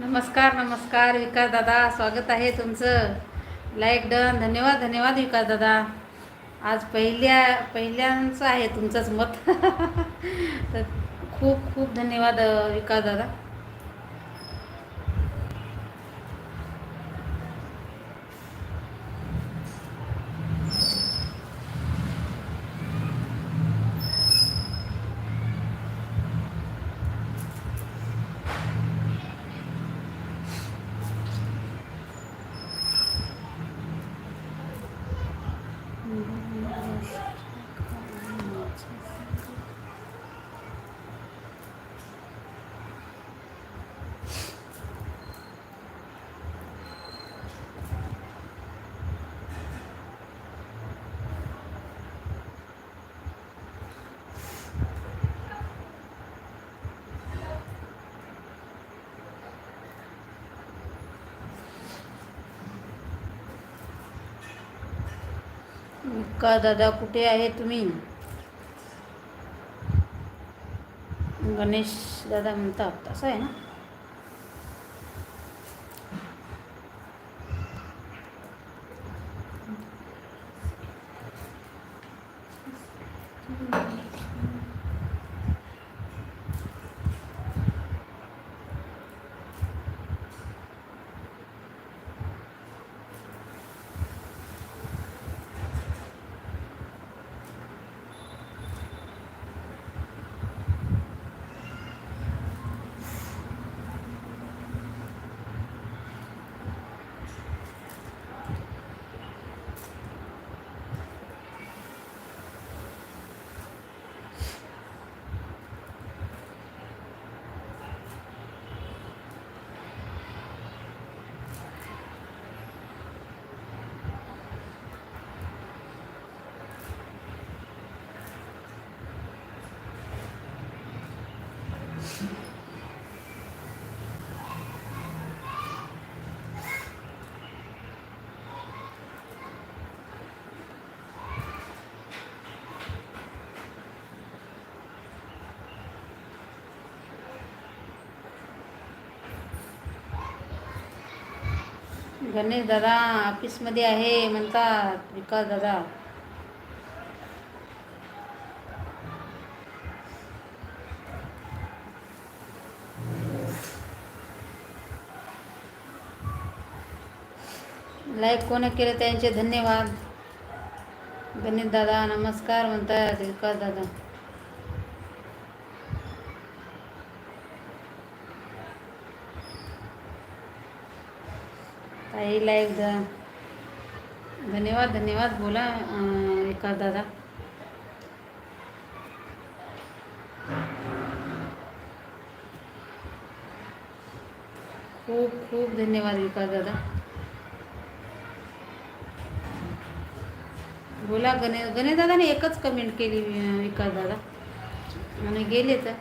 नमस्कार नमस्कार विकास दादा स्वागत आहे तुमचं. लाईक डन धन्यवाद धन्यवाद विकास दादा. आज पहिल्या पहिल्यांचं आहे तुमचंच मत. तर खूप खूप धन्यवाद विकास दादा. का दादा कुठे आहे तुम्ही? गणेश दादा म्हणतात असं आहे ना? गणेश दादा ऑफिसमध्ये आहे म्हणतात. विकास दादा. लाईक कोणी केलं त्यांचे धन्यवाद. गणेश दादा नमस्कार म्हणतात विकास दादा. ताई एकदा धन्यवाद धन्यवाद. बोला एका दादा. खूप खूप धन्यवाद विकास दादा. बोला गणेश गणेश दादाने एकच कमेंट केली विकास दादा. आणि गेले तर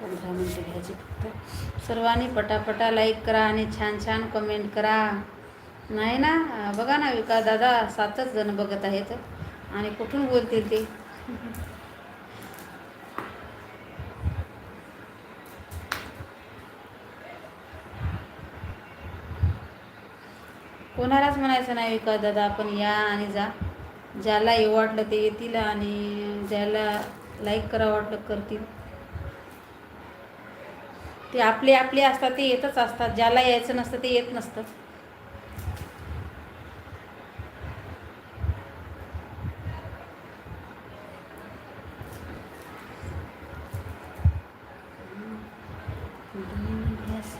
पंधरा मिनटं घ्यायची फक्त सर्वांनी पटापटा लाईक करा आणि छान छान कमेंट करा. नाही ना? बघा ना विकास दादा सातच जण बघत आहेत. आणि कुठून बोलतील ते? कोणालाच म्हणायचं नाही विकास दादा आपण या आणि जा. ज्याला येऊ वाटलं ते येतील आणि ज्याला लाईक करा वाटलं करतील. ते आपले आपले असतात ते येतच असतात. ज्याला यायचं नसतं ते येत नसतं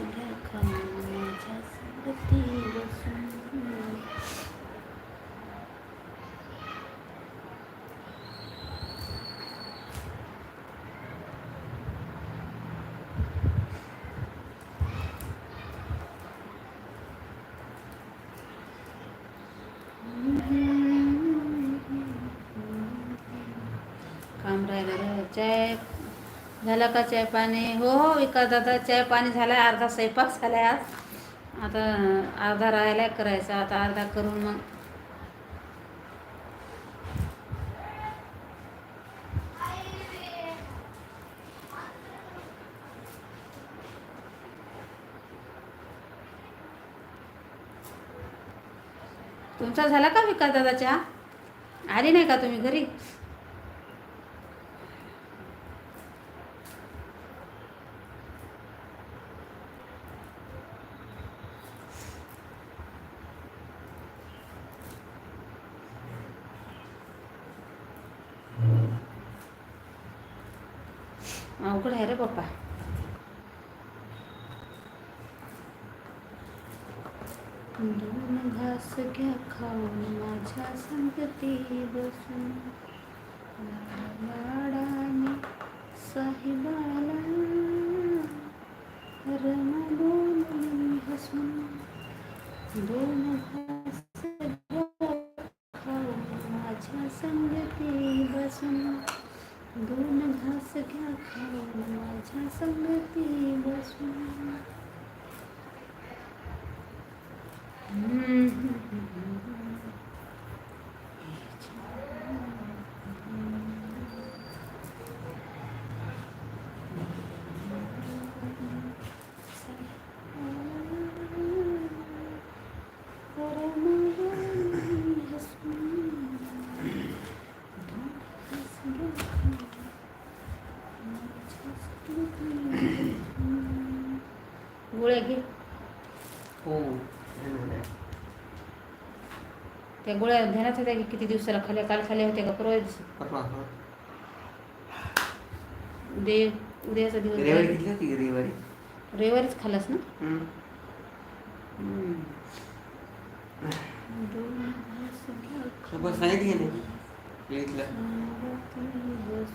घ्या खाऊन माझ्या संगती बसून काम राहिलं रे. चाय झाला का चाय पाणी? हो हो विकास दादा चाय पाणी झालाय अर्धा स्वयंपाक झालाय आज. आता अर्धा राहिलाय करायचा आता अर्धा करून मग. तुमचा झाला का विकास दादा चहा आली नाही का तुम्ही घरी? अवघड आहे रे पप्पा. दोन घास घ्या खाऊन माझ्या संगती बसून. लाडाने साहिबाला रमडून हसून. दोन घास घ्या खाऊन माझ्या संगती बसून. सगळ्या खाऊन माझ्या संगती बसून गोळ्या घे हो त्या गोळ्या ध्यानात होत्या की किती दिवसाला खाल्या काल खाल्या होत्या का परवा परवा हो. उद्या उद्याचा दिवस रविवारी जाईल. घेतली होती की रविवारी? रविवारीच खाल्लास ना? सांगितली की नाही घेतलं खाऊन बस.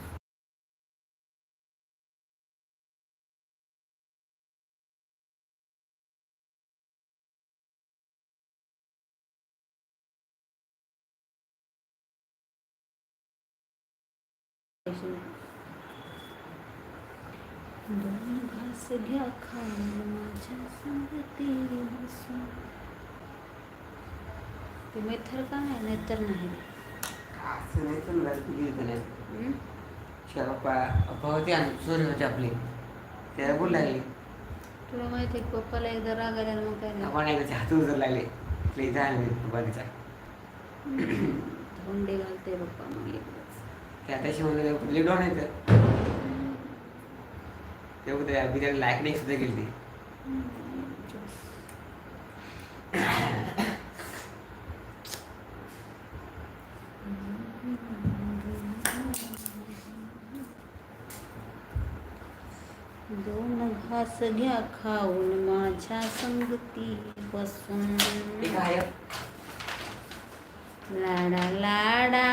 दोन घास घ्या खाऊन माझ्या संगती ते मेथर का नाही नाहीतर नाही असं नाही. तर होते होते आपले. त्याला बोल लागले. तुला माहिती आहे पप्पाला एकदा राग आला मग काय नाही. आपण एकदा हात उजर लागले. प्लीज धोंडे घालते पप्पा मग एकदाच त्या त्याशी म्हणजे लिप डाऊन येतं. ते उद्या बिर्याणी लायक नाही सुद्धा गेली ती. दोन घास घ्या खाऊन माझ्या संगती बसून. लाडा लाडा.